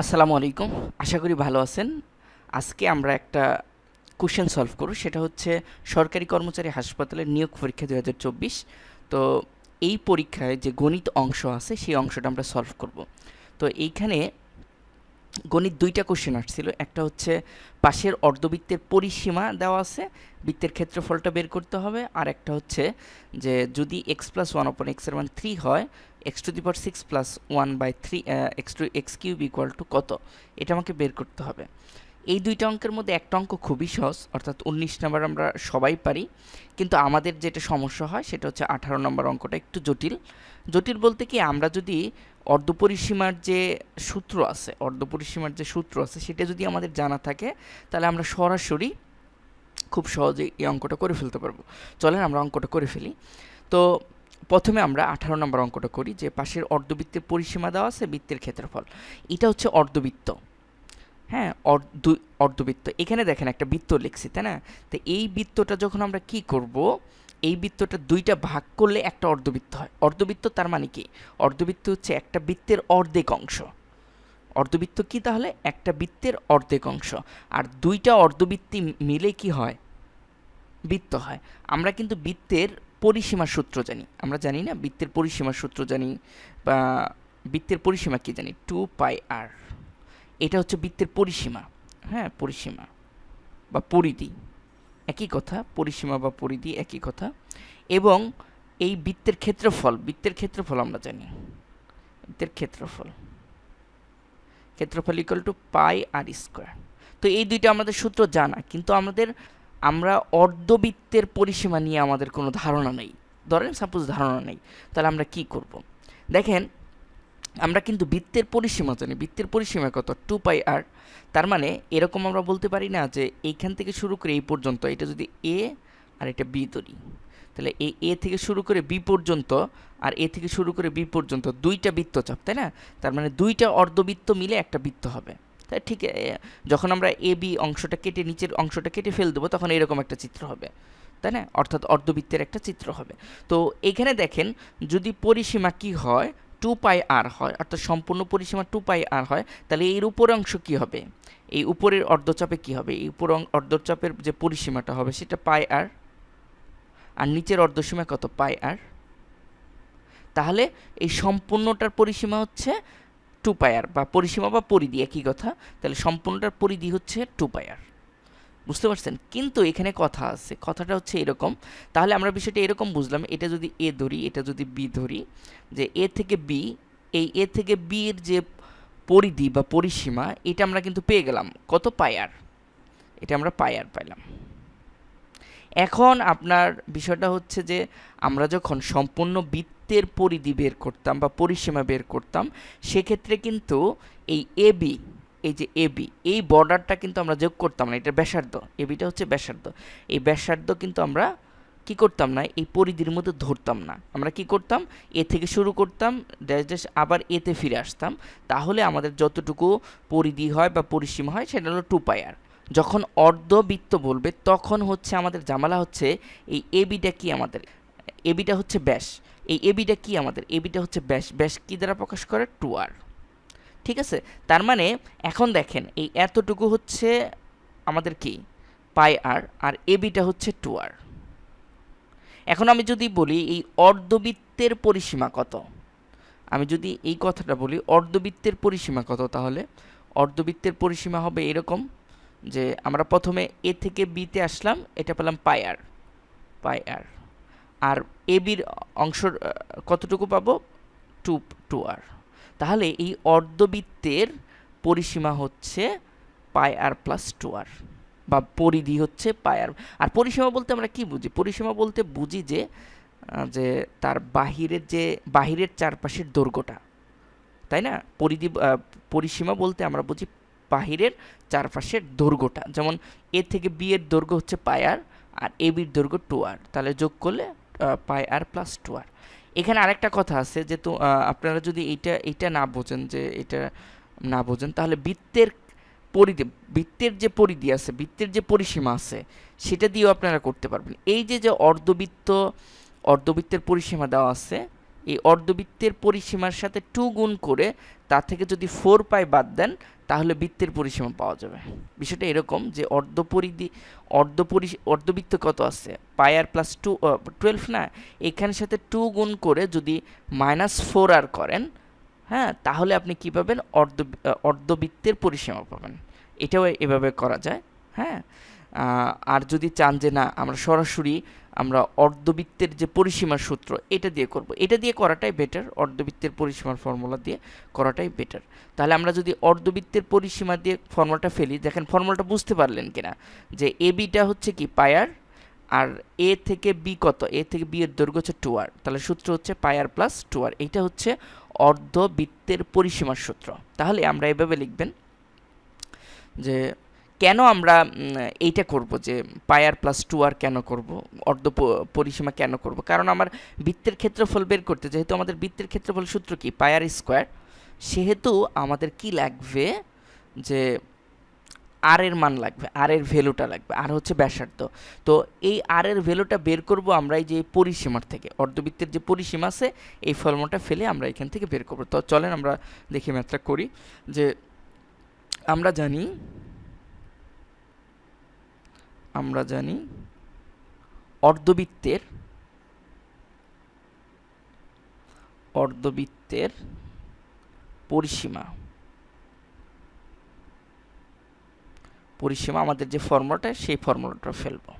আসসালামু আলাইকুম। আশা করি ভালো আছেন। আজকে আমরা একটা কোশ্চেন সলভ করব। সেটা হচ্ছে সরকারি কর্মচারী হাসপাতালের নিয়োগ পরীক্ষা দু হাজার চব্বিশ। তো এই পরীক্ষায় যে গণিত অংশ আছে, সেই অংশটা আমরা সলভ করব। তো এইখানে গণিত দুইটা কোশ্চেন আসছিল। একটা হচ্ছে পাশের অর্ধবৃত্তের পরিসীমা দেওয়া আছে, বৃত্তের ক্ষেত্রফলটা বের করতে হবে। আর একটা হচ্ছে যে যদি এক্স প্লাস ওয়ান অপন এক্সের মান থ্রি হয় x to the power six plus one by three x to x cube equal to কত? এটা আমাকে বের করতে হবে। এই দুইটা অঙ্কের মধ্যে একটা অঙ্ক খুবই সহজ, অর্থাৎ উনিশ নাম্বার আমরা সবাই পারি। কিন্তু আমাদের যেটা সমস্যা হয়, সেটা হচ্ছে আঠারো নম্বর অঙ্কটা একটু জটিল। জটিল বলতে কি, আমরা যদি অর্ধপরিসীমার যে সূত্র আছে, অর্ধপরিসীমার যে সূত্র আছে, সেটা যদি আমাদের জানা থাকে, তাহলে আমরা সরাসরি খুব সহজেই এই অঙ্কটা করে ফেলতে পারব। চলেন আমরা অঙ্কটা করে ফেলি। তো প্রথমে আমরা আঠারো নম্বর অঙ্কটা করি, যে পাশের অর্ধবৃত্তের পরিসীমা দেওয়া আছে, বৃত্তের ক্ষেত্রফল। এটা হচ্ছে অর্ধবৃত্ত। হ্যাঁ অর্ধ অর্ধবৃত্ত। এখানে দেখেন একটা বৃত্ত লিখছি, তাই না? তো এই বৃত্তটা যখন আমরা কি করব এই বৃত্তটা দুইটা ভাগ করলে একটা অর্ধবৃত্ত হয়। অর্ধবৃত্ত তার মানে কি? অর্ধবৃত্ত হচ্ছে একটা বৃত্তের অর্ধেক অংশ। অর্ধবৃত্ত কি তাহলে? একটা বৃত্তের অর্ধেক অংশ। আর দুইটা অর্ধবৃত্তি মিলে কি হয়? বৃত্ত হয়। আমরা কিন্তু বৃত্তের পরিসীমার সূত্র জানি। আমরা জানি না বৃত্তের পরিসীমার সূত্র জানি বা বৃত্তের পরিসীমা কি জানি? Two pi r. এটা হচ্ছে বৃত্তের পরিসীমা। হ্যাঁ পরিসীমা বা পরিধি। একই কথা, পরিসীমা বা পরিধি একই কথা এবং এই বৃত্তের ক্ষেত্রফল বৃত্তের ক্ষেত্রফল আমরা জানি। বৃত্তের ক্ষেত্রফল। ক্ষেত্রফল equal to pi r square তো এই দুইটা আমাদের সূত্র জানা, কিন্তু আমাদের, আমরা অর্ধবৃত্তের পরিসীমা নিয়ে আমাদের কোনো ধারণা নেই। ধরেন সাপোজ ধারণা নেই, তাহলে আমরা কি করব? দেখেন আমরা কিন্তু বৃত্তের পরিসীমা জানি। বৃত্তের পরিসীমা কত? টু পাই আর তার মানে এরকম আমরা বলতে পারি না যে এইখান থেকে শুরু করে এই পর্যন্ত এটা যদি এ আর এটা বি ধরি তাহলে এই এ থেকে শুরু করে বি পর্যন্ত আর এ থেকে শুরু করে বি পর্যন্ত দুইটা বৃত্তচাপ তাই না? তার মানে দুইটা অর্ধবৃত্ত মিলে একটা বৃত্ত হবে। তাই ঠিক এ, যখন আমরা এ বি অংশটা কেটে নিচের অংশটা কেটে ফেল দেবো তখন এরকম একটা চিত্র হবে। তাই না? অর্থাৎ অর্ধবৃত্তের একটা চিত্র হবে। তো এখানে দেখেন যদি পরিসীমা কি হয় টু পাই আর হয়, অর্থাৎ সম্পূর্ণ পরিসীমা টু পাই আর হয়, তাহলে এর উপর অংশ কি হবে? এই উপরের অর্ধচাপে কি হবে? এই উপর অর্ধচাপের যে পরিসীমাটা হবে সেটা পাই আর আর নিচের অর্ধসীমা কত? পাই আর। তাহলে এই সম্পূর্ণটার পরিসীমা হচ্ছে টু পায়ার বা পরিসীমা বা পরিধি, একই কথা। তাহলে সম্পূর্ণটার পরিধি হচ্ছে টু পায়ার বুঝতে পারছেন? কিন্তু এখানে কথা আছে। কথাটা হচ্ছে এরকম। তাহলে আমরা বিষয়টা এরকম বুঝলাম, এটা যদি এ ধরি, এটা যদি বি ধরি, যে এ থেকে বি, এই এ থেকে বি এর যে পরিধি বা পরিসীমা, এটা আমরা কিন্তু পেয়ে গেলাম। কত? পায়ার এটা আমরা পায়ার পাইলাম। এখন আপনার বিষয়টা হচ্ছে যে, আমরা যখন সম্পূর্ণ বৃত্তের পরিধি বের করতাম বা পরিসীমা বের করতাম, সেক্ষেত্রে কিন্তু এই এ বি এই যে এবি এই বর্ডারটা কিন্তু আমরা যোগ করতাম না, এটা ব্যাসার্ধ। এবিটা হচ্ছে ব্যাসার্ধ। এই ব্যাসার্ধ কিন্তু আমরা কি করতাম না, এই পরিধির মধ্যে ধরতাম না। আমরা কি করতাম এ থেকে শুরু করতাম ড্যাশ ড্যাশ আবার এতে ফিরে আসতাম। তাহলে আমাদের যতটুকু পরিধি হয় বা পরিসীমা হয়, সেটা হলো টু পায়ার যখন অর্ধবৃত্ত বলবে, তখন হচ্ছে আমাদের জামালা হচ্ছে, এই এবিটা কি আমাদের? এবিটা হচ্ছে ব্যাস। এই এবিটা কি আমাদের? এবিটা হচ্ছে ব্যাস। ব্যাস কি দ্বারা প্রকাশ করে? টু আর ঠিক আছে? তার মানে এখন দেখেন, এই এতটুকু হচ্ছে আমাদের কি? পাই আর আর এবিটা হচ্ছে টু আর এখন আমি যদি বলি এই অর্ধবৃত্তের পরিসীমা কত? আমি যদি এই কথাটা বলি অর্ধবৃত্তের পরিসীমা কত তাহলে? অর্ধবৃত্তের পরিসীমা হবে এরকম যে আমরা প্রথমে এ থেকে বিতে আসলাম, এটা পেলাম পাই আর পাই আর আর এ বির অংশ কতটুকু পাবো? টু টু আর তাহলে এই অর্ধবৃত্তের পরিসীমা হচ্ছে পাই আর প্লাস টু আর বা পরিধি হচ্ছে পাই আর আর পরিসীমা বলতে আমরা কি বুঝি? পরিসীমা বলতে বুঝি যে যে তার বাহিরের যে, বাহিরের চারপাশের দৈর্ঘ্যটা, তাই না? পরিধি পরিসীমা বলতে আমরা বুঝি বাহিরের চারপাশের দৈর্ঘ্যটা। যেমন এ থেকে বি এর দৈর্ঘ্য হচ্ছে পাই আর আর এ বির দৈর্ঘ্য টু আর তাহলে যোগ করলে পাই আর প্লাস টু আর এখানে আরেকটা কথা আছে যে তো আপনারা যদি এটা এটা না বোঝেন যে এটা না বোঝেন, তাহলে বৃত্তের পরিধি, বৃত্তের যে পরিধি আছে, বৃত্তের যে পরিসীমা আছে, সেটা দিয়েও আপনারা করতে পারবেন। এই যে যে অর্ধবৃত্ত, অর্ধবৃত্তের পরিসীমা দেওয়া আছে এই অর্ধবৃত্তের পরিসীমার সাথে টু গুণ করে তার থেকে যদি ফোর পাই বাদ দেন, তাহলে বৃত্তের পরিসীমা পাওয়া যাবে। বিষয়টা এরকম যে অর্ধপরিধি, অর্ধপরি, অর্ধবৃত্ত কত আছে? Pi r plus two twelve না? এখানের সাথে টু গুণ করে যদি মাইনাস ফোর আর করেন হ্যাঁ তাহলে আপনি কী পাবেন? অর্ধ অর্ধবৃত্তের পরিসীমা পাবেন। এটাও এভাবে করা যায় হ্যাঁ? আর যদি চান যে না, আমরা সরাসরি আমরা অর্ধবৃত্তের যে পরিসীমার সূত্র, এটা দিয়ে করব। এটা দিয়ে করাটাই বেটার অর্ধবৃত্তের পরিসীমার ফর্মুলা দিয়ে করাটাই বেটার তাহলে আমরা যদি অর্ধবৃত্তের পরিসীমা দিয়ে ফর্মুলাটা ফেলি, দেখেন ফর্মুলাটা বুঝতে পারলেন কিনা, যে এ বিটা হচ্ছে কি পায়ার আর এ থেকে বি কত? এ থেকে বি এর দৈর্ঘ্য হচ্ছে টু আর তাহলে সূত্র হচ্ছে পায়ার প্লাস টু আর এইটা হচ্ছে অর্ধবৃত্তের পরিসীমার সূত্র। তাহলে আমরা এভাবে লিখবেন যে কেন আমরা এইটা করব যে পায়ার প্লাস টু আর কেন করব? অর্ধ পরিসীমা কেন করব? কারণ আমার বৃত্তের ক্ষেত্রফল বের করতে, যেহেতু আমাদের বৃত্তের ক্ষেত্রফল সূত্র কি? পায়ার স্কোয়ার সেহেতু আমাদের কি লাগবে? যে আর এর মান লাগবে আর এর ভ্যালুটা লাগবে আর হচ্ছে ব্যাসার্ধ। তো এই আর এর ভ্যালুটা বের করব আমরা এই যে পরিসীমার থেকে, অর্ধবৃত্তের যে পরিসীমা আছে, এই ফর্মুলাটা ফেলে আমরা এখান থেকে বের করব। তো চলেন আমরা দেখি ম্যাথটা করি, যে আমরা জানি আমরা জানি অর্ধবৃত্তের অর্ধবৃত্তের পরিসীমা। পরিসীমা আমাদের যে ফর্মুলাটা, সেই ফর্মুলাটা ফেলব।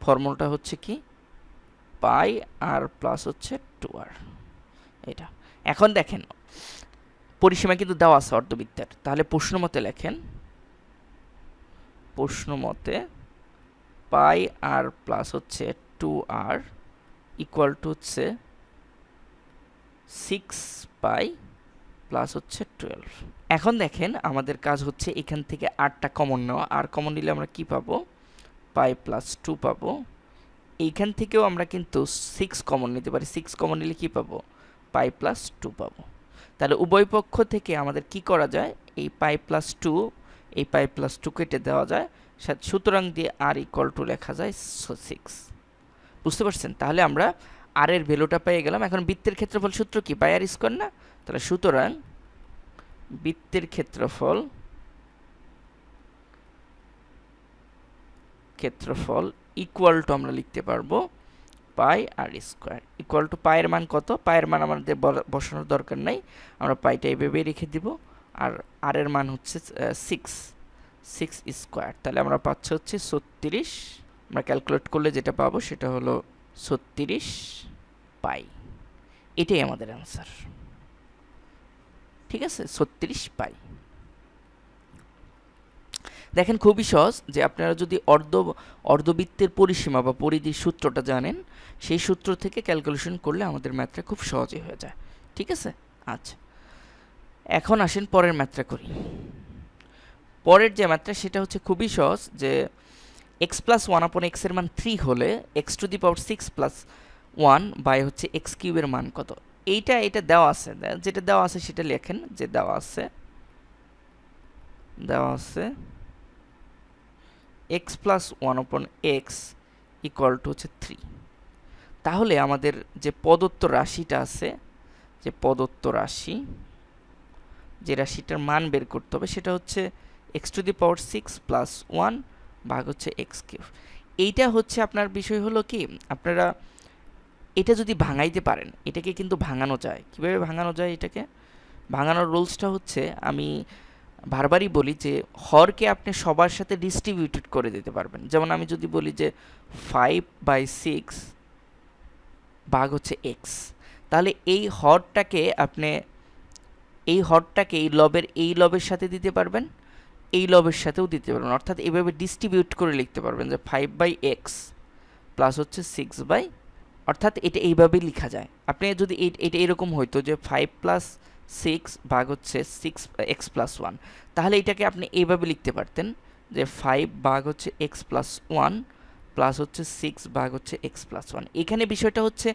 ফর্মুলাটা হচ্ছে কি? পাই আর প্লাস হচ্ছে টু আর। এটা এখন দেখেন, পরিসীমা কিন্তু দেওয়া আছে অর্ধবৃত্তের। তাহলে প্রশ্ন মতে লেখেন প্রশ্ন মতে, পাই আর প্লাস হচ্ছে টু আর ইকুয়াল টু হচ্ছে সিক্স পাই প্লাস হচ্ছে টুয়েলভ। এখন দেখেন আমাদের কাজ হচ্ছে এখান থেকে আটটা কমন নেওয়া। আর কমন নিলে আমরা কি পাবো? পাই প্লাস টু পাবো। এইখান থেকেও আমরা কিন্তু সিক্স কমন নিতে পারি। সিক্স কমন নিলে কি পাবো? পাই প্লাস টু পাবো। তাহলে উভয় পক্ষ থেকে আমাদের কি করা যায়? এই পাই প্লাস টু এই পাই প্লাস টু কেটে দেওয়া যায়। সুতরাং দিয়ে আর ইকুয়াল টু লেখা যায় সিক্স বুঝতে পারছেন? তাহলে আমরা আর এর ভ্যালুটা পেয়ে গেলাম। এখন বৃত্তের ক্ষেত্রফল সূত্র কি? পাই আর স্কোয়ার না? তাহলে সুতরাং বৃত্তের ক্ষেত্রফল ক্ষেত্রফল ইকুয়াল টু আমরা লিখতে পারব pi r square equal to পায়ের মান কত? পায়ের মান আমাদের বসানোর দরকার নাই। আমরা পাইটা এইভাবে রেখে দিব। আর আর এর মান হচ্ছে সিক্স সিক্স স্কোয়ার তাহলে আমরা পাচ্ছি হচ্ছে ছত্রিশ। আমরা ক্যালকুলেট করলে যেটা পাবো সেটা হলো ছত্রিশ পাই। এটাই আমাদের অ্যান্সার ঠিক আছে? ছত্রিশ পাই। দেখেন খুবই সহজ যে আপনারা যদি অর্ধ, অর্ধবৃত্তের পরিসীমা বা পরিধির সূত্রটা জানেন, সেই সূত্র থেকে ক্যালকুলেশন করলে আমাদের ম্যাথটা খুব সহজে হয়ে যায়। ঠিক আছে? আচ্ছা। এখন আসেন পরের ম্যাথটা করি। পরের যে ম্যাথটা সেটা হচ্ছে খুবই সহজ যে এক্স প্লাস ওয়ান আপন এক্সের মান থ্রি হলে x to the power six plus one by হচ্ছে এক্স কিউবের মান কত? এইটা, এটা দেওয়া আছে। যেটা দেওয়া আছে, সেটা লেখেন যে দেওয়া আছে দেওয়া আছে x plus one upon x equal to হচ্ছে থ্রি তাহলে আমাদের যে প্রদত্ত রাশিটা আছে, যে প্রদত্ত রাশি যে রাশিটার মান বের করতে হবে সেটা হচ্ছে x to the power six plus one ভাগ হচ্ছে এক্স কিউব এইটা হচ্ছে আপনার বিষয় হলো কি, আপনারা এটা যদি ভাঙাইতে পারেন, এটাকে কিন্তু ভাঙানো যায়। কীভাবে ভাঙানো যায় এটাকে? ভাঙানোর রুলসটা হচ্ছে আমি বারবারই বলি যে হরকে আপনি সবার সাথে ডিস্ট্রিবিউটেড করে দিতে পারবেন। যেমন আমি যদি বলি যে ফাইভ বাই সিক্স ভাগ হচ্ছে এক্স তাহলে এই হরটাকে আপনি এই হরটাকে এই লবের এই লবের সাথে দিতে পারবেন, এই লবের সাথেও দিতে পারবেন। অর্থাৎ এভাবে ডিস্ট্রিবিউট করে লিখতে পারবেন যে ফাইভ বাই এক্স প্লাস হচ্ছে সিক্স বাই অর্থাৎ এটা এইভাবেই লেখা যায়। আপনি যদি এটা এরকম হইতো যে ফাইভ প্লাস সিক্স ভাগ হচ্ছে সিক্স এক্স প্লাস ওয়ান তাহলে এটাকে আপনি এইভাবে লিখতে পারতেন যে ফাইভ ভাগ হচ্ছে এক্স প্লাস ওয়ান প্লাস হচ্ছে সিক্স ভাগ হচ্ছে এক্স প্লাস ওয়ান এখানে বিষয়টা হচ্ছে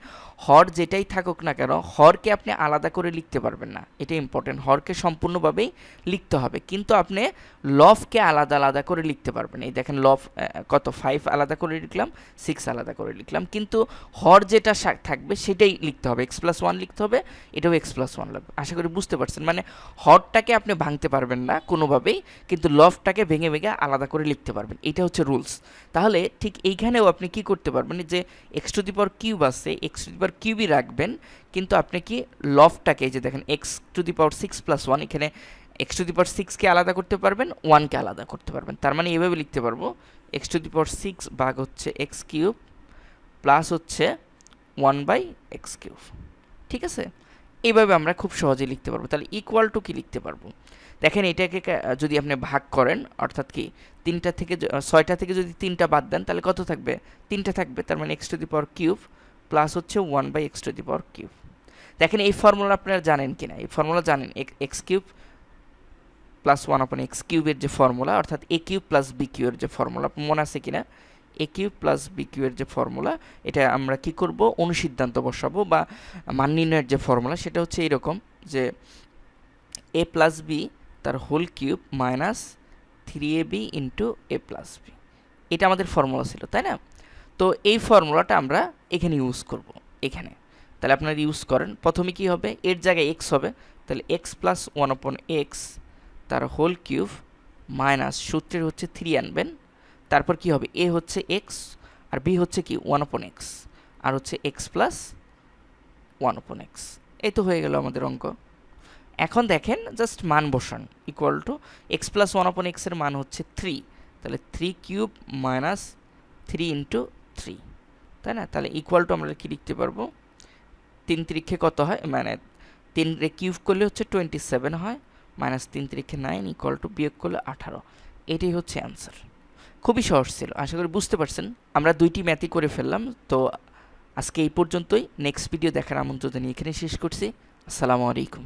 হর যেটাই থাকুক না কেন, হরকে আপনি আলাদা করে লিখতে পারবেন না। এটা ইম্পর্টেন্ট হরকে সম্পূর্ণভাবেই লিখতে হবে। কিন্তু আপনি লফকে আলাদা আলাদা করে লিখতে পারবেন। এই দেখেন লফ কত? ফাইভ আলাদা করে লিখলাম সিক্স আলাদা করে লিখলাম। কিন্তু হর যেটা থাকবে সেটাই লিখতে হবে। এক্স প্লাস ওয়ান লিখতে হবে, এটাও এক্স প্লাস ওয়ান লাগবে। আশা করি বুঝতে পারছেন। মানে হরটাকে আপনি ভাঙতে পারবেন না কোনোভাবেই, কিন্তু লফটাকে ভেঙে ভেঙে আলাদা করে লিখতে পারবেন। এটা হচ্ছে রুলস তাহলে ঠিক এইখানেও আপনি কি করতে পারবেন? যে x to the power cube আছে এক্স টু দি পাওয়ার কিউবই রাখবেন, কিন্তু আপনি কি লফটাকে যে দেখেন x to the power six plus one এখানে এক্স টু দি পাওয়ার সিক্সকে আলাদা করতে পারবেন ওয়ানকে আলাদা করতে পারবেন। তার মানে এভাবে লিখতে পারব x to the power six ভাগ হচ্ছে এক্স কিউব প্লাস হচ্ছে ওয়ান বাই এক্স কিউব ঠিক আছে? এইভাবে আমরা খুব সহজেই লিখতে পারব। তাহলে ইকুয়াল টু কি লিখতে পারব? দেখেন এটাকে যদি আপনি ভাগ করেন, অর্থাৎ কি তিনটা থেকে ছয়টা থেকে যদি তিনটা বাদ দেন, তাহলে কত থাকবে? তিনটা থাকবে, তার মানে x to the power cube plus হচ্ছে one by x to the power cube দেখেন এই ফর্মুলা আপনারা জানেন কি না এই ফর্মুলা জানেন x cube plus one upon x কিউবের যে ফর্মুলা অর্থাৎ এ কিউব প্লাস বি কিউবের যে ফর্মুলা মনে আছে কিনা? এ কিউব প্লাস বি কিউবের যে ফর্মুলা এটা আমরা কি করব? অনুসিদ্ধান্ত বসাবো বা মান নির্ণয়ের যে ফর্মুলা সেটা হচ্ছে এইরকম যে এ প্লাস বি তার whole cube minus three a b into a plus b এটা আমাদের ফর্মুলা ছিল, তাই না? তো এই ফর্মুলাটা আমরা এখানে ইউজ করব, এখানে। তাহলে আপনারা ইউজ করেন। প্রথমে কি হবে? এর জায়গায় এক্স হবে। তাহলে x plus one upon x তার হোল কিউব মাইনাস সূত্রের হচ্ছে থ্রি আনবেন। তারপর কি হবে? এ হচ্ছে এক্স আর বি হচ্ছে কি? ওয়ান অপন এক্স আর হচ্ছে x plus one upon x এই তো হয়ে গেল আমাদের অঙ্ক। এখন দেখেন জাস্ট মান বসান। Equal to x plus one upon এক্সের মান হচ্ছে থ্রি তাহলে three cube minus three into three তাই না? তাহলে ইকুয়াল টু আমরা কি লিখতে পারব? তিন তিরিক্ষে কত হয়? মানে তিন কিউব করলে হচ্ছে টোয়েন্টি সেভেন হয়। মাইনাস তিন তিরিক্ষে নাইন ইকুয়াল টু বিয়োগ করলে আঠারো। এটাই হচ্ছে অ্যান্সার খুবই সহজ ছিল। আশা করি বুঝতে পারছেন। আমরা দুইটি ম্যাথই করে ফেললাম। তো আজকে এই পর্যন্তই। নেক্সট ভিডিও দেখার আমন্ত্রণ এখানে শেষ করছি। আসসালামু আলাইকুম।